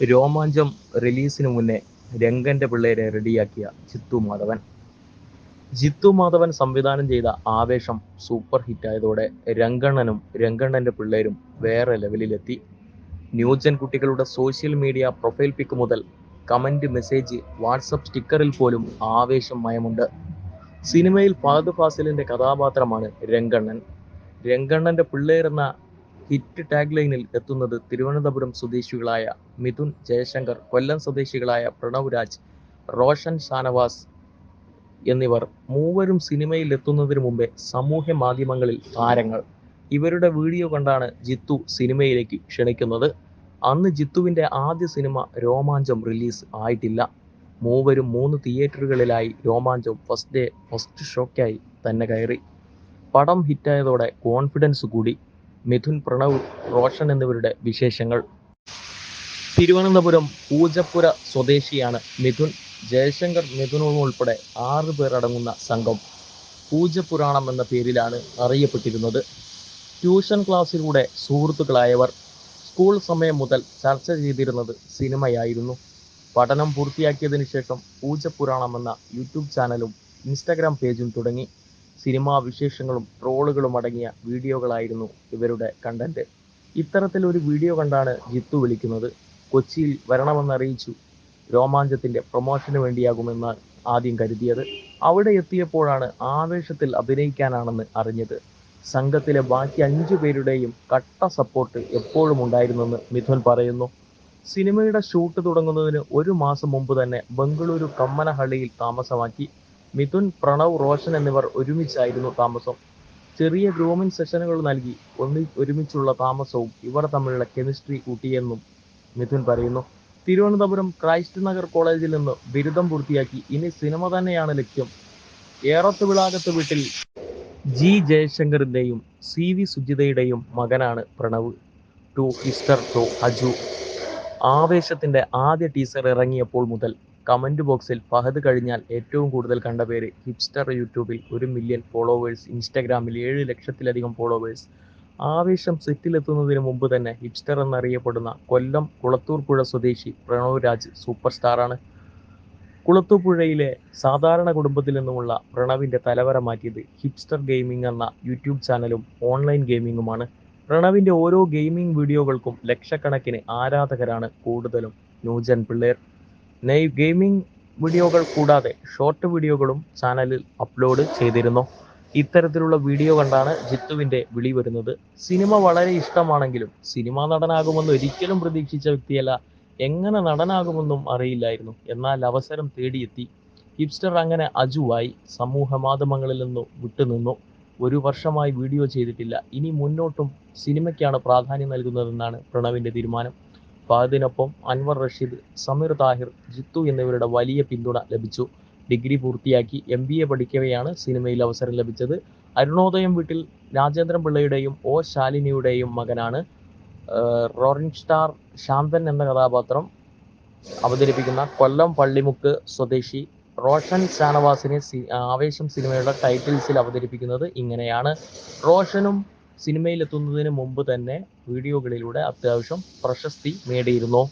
രോമാഞ്ചം റിലീസിന് മുന്നേ രംഗന്റെ പിള്ളേരെ റെഡിയാക്കിയ ജിത്തു മാധവൻ. ജിത്തു മാധവൻ സംവിധാനം ചെയ്ത ആവേശം സൂപ്പർ ഹിറ്റ് ആയതോടെ രംഗണ്ണനും രംഗണ്ണന്റെ പിള്ളേരും വേറെ ലെവലിലെത്തി ന്യൂജൻ കുട്ടികളുടെ സോഷ്യൽ മീഡിയ പ്രൊഫൈൽ പിക്ക് മുതൽ കമന്റ് മെസ്സേജ് വാട്സപ്പ് സ്റ്റിക്കറിൽ പോലും ആവേശം മയമുണ്ട്. സിനിമയിൽ ഫഹദ് ഫാസിലിന്റെ കഥാപാത്രമാണ് രംഗണ്ണൻ. രംഗണ്ണന്റെ പിള്ളേർ എന്ന ഹിറ്റ് ടാഗ് ലൈനിൽ എത്തുന്നത് തിരുവനന്തപുരം സ്വദേശികളായ മിഥുൻ ജയശങ്കർ കൊല്ലം സ്വദേശികളായ പ്രണവ് രാജ് റോഷൻ ഷാനവാസ് എന്നിവർ മൂവരും സിനിമയിൽ എത്തുന്നതിന് മുമ്പേ സമൂഹ മാധ്യമങ്ങളിൽ താരങ്ങൾ. ഇവരുടെ വീഡിയോ കണ്ടാണ് ജിത്തു സിനിമയിലേക്ക് ക്ഷണിക്കുന്നത്. അന്ന് ജിത്തുവിന്റെ ആദ്യ സിനിമ രോമാഞ്ചം റിലീസ് ആയിട്ടില്ല. മൂവരും മൂന്ന് തിയേറ്ററുകളിലായി രോമാഞ്ചം ഫസ്റ്റ് ഡേ ഫസ്റ്റ് ഷോക്കായി തന്നെ കയറി. പടം ഹിറ്റായതോടെ കോൺഫിഡൻസ് കൂടി. മിഥുൻ പ്രണവ് റോഷൻ എന്നിവരുടെ വിശേഷങ്ങൾ. തിരുവനന്തപുരം പൂജപ്പുര സ്വദേശിയാണ് മിഥുൻ. ജയശങ്കർ മിഥുനും ഉൾപ്പെടെ ആറ് പേർ അടങ്ങുന്ന സംഘം പൂജപുരാണം എന്ന പേരിലാണ് അറിയപ്പെട്ടിരുന്നത്. ട്യൂഷൻ ക്ലാസ്സിലൂടെ സുഹൃത്തുക്കളായവർ സ്കൂൾ സമയം മുതൽ ചർച്ച ചെയ്തിരുന്നത് സിനിമയായിരുന്നു. പഠനം പൂർത്തിയാക്കിയതിനു ശേഷം പൂജപുരാണം എന്ന യൂട്യൂബ് ചാനലും ഇൻസ്റ്റാഗ്രാം പേജും തുടങ്ങി. സിനിമാ വിശേഷങ്ങളും ട്രോളുകളും അടങ്ങിയ വീഡിയോകളായിരുന്നു ഇവരുടെ കണ്ടന്റ് ഇത്തരത്തിൽ ഒരു വീഡിയോ കണ്ടാണ് ജിത്തു വിളിക്കുന്നത്. കൊച്ചിയിൽ വരണമെന്നറിയിച്ചു. രോമാഞ്ചത്തിന്റെ പ്രൊമോഷന് വേണ്ടിയാകുമെന്ന് ആദ്യം കരുതിയത്. അവിടെ എത്തിയപ്പോഴാണ് ആവേശത്തിൽ അഭിനയിക്കാനാണെന്ന് അറിഞ്ഞത്. സംഘത്തിലെ ബാക്കി അഞ്ചു പേരുടെയും കട്ട സപ്പോർട്ട് എപ്പോഴും ഉണ്ടായിരുന്നെന്ന് മിഥുൻ പറയുന്നു. സിനിമയുടെ ഷൂട്ട് തുടങ്ങുന്നതിന് ഒരു മാസം മുമ്പ് തന്നെ ബംഗളൂരു കമ്മനഹള്ളിയിൽ താമസമാക്കി. മിഥുൻ പ്രണവ് റോഷൻ എന്നിവർ ഒരുമിച്ചായിരുന്നു താമസം. ചെറിയ ഗ്രൂമിംഗ് സെഷനുകൾ നൽകി ഒന്നി ഒരുമിച്ചുള്ള താമസവും ഇവർ തമ്മിലുള്ള കെമിസ്ട്രി കൂട്ടിയെന്നും മിഥുൻ പറയുന്നു. തിരുവനന്തപുരം ക്രൈസ്റ്റ് നഗർ കോളേജിൽ നിന്ന് ബിരുദം പൂർത്തിയാക്കി ഇനി സിനിമ തന്നെയാണ് ലക്ഷ്യം. ഏറത്ത് വിളാകത്ത് വീട്ടിൽ ജി ജയശങ്കറിന്റെയും സി വി സുജിതയുടെയും മകനാണ് Pranav. To Hipster to Aju. ആവേശത്തിന്റെ ആദ്യ ടീസർ ഇറങ്ങിയപ്പോൾ മുതൽ കമന്റ് ബോക്സിൽ ഫഹദ് കഴിഞ്ഞാൽ ഏറ്റവും കൂടുതൽ കണ്ട പേര് ഹിപ്സ്റ്റർ യൂട്യൂബിൽ ഒരു മില്യൺ ഫോളോവേഴ്സ് ഇൻസ്റ്റാഗ്രാമിൽ ഏഴ് ലക്ഷത്തിലധികം ഫോളോവേഴ്സ് ആവേശം സെറ്റിലെത്തുന്നതിന് മുമ്പ് തന്നെ ഹിപ്സ്റ്റർ എന്നറിയപ്പെടുന്ന കൊല്ലം കുളത്തൂർ പുഴ സ്വദേശി പ്രണവ് രാജ് സൂപ്പർ സ്റ്റാറാണ് കുളത്തൂർ പുഴയിലെ സാധാരണ കുടുംബത്തിൽ നിന്നുമുള്ള പ്രണവിന്റെ തലവര മാറ്റിയത് ഹിപ്സ്റ്റർ ഗെയിമിംഗ് എന്ന യൂട്യൂബ് ചാനലും ഓൺലൈൻ ഗെയിമിങ്ങുമാണ് പ്രണവിന്റെ ഓരോ ഗെയിമിംഗ് വീഡിയോകൾക്കും ലക്ഷക്കണക്കിന് ആരാധകരാണ് കൂടുതലും. ന്യൂജൻ പിള്ളേർ. നെയ് ഗെയിമിംഗ് വീഡിയോകൾ കൂടാതെ ഷോർട്ട് വീഡിയോകളും ചാനലിൽ അപ്ലോഡ് ചെയ്തിരുന്നു. ഇത്തരത്തിലുള്ള വീഡിയോ കണ്ടാണ് ജിത്തുവിന്റെ വിളി വരുന്നത്. സിനിമ വളരെ ഇഷ്ടമാണെങ്കിലും സിനിമാ നടനാകുമെന്ന് ഒരിക്കലും പ്രതീക്ഷിച്ച വ്യക്തിയല്ല എങ്ങനെ നടനാകുമെന്നും അറിയില്ലായിരുന്നു. എന്നാൽ അവസരം തേടിയെത്തി. ഹിപ്സ്റ്റർ അങ്ങനെ അജുവായി സമൂഹ മാധ്യമങ്ങളിൽ നിന്നു വിട്ടുനിന്നു. ഒരു വർഷമായി വീഡിയോ ചെയ്തിട്ടില്ല. ഇനി മുന്നോട്ടും സിനിമയ്ക്കാണ് പ്രാധാന്യം നൽകുന്നതെന്നാണ് പ്രണവിന്റെ തീരുമാനം. ഫഹദിനൊപ്പം അൻവർ റഷീദ് സമീർ താഹിർ ജിത്തു എന്നിവരുടെ വലിയ പിന്തുണ ലഭിച്ചു. ഡിഗ്രി പൂർത്തിയാക്കി എം ബി എ പഠിക്കവെയാണ് സിനിമയിൽ അവസരം ലഭിച്ചത്. അരുണോദയം വീട്ടിൽ രാജേന്ദ്രൻ പിള്ളയുടെയും ഒ ശാലിനിയുടെയും മകനാണ് റോറിൻ സ്റ്റാർ ശാന്തൻ എന്ന കഥാപാത്രം അവതരിപ്പിക്കുന്ന കൊല്ലം പള്ളിമുക്ക് സ്വദേശി റോഷൻ ഷാനവാസിനെ ആവേശം സിനിമയുടെ ടൈറ്റിൽസിൽ അവതരിപ്പിക്കുന്നത് ഇങ്ങനെയാണ്. റോഷനും സിനിമയിലെത്തുന്നതിന് മുമ്പ് തന്നെ വീഡിയോകളിലൂടെ അത്യാവശ്യം പ്രശസ്തി നേടിയിരുന്നു.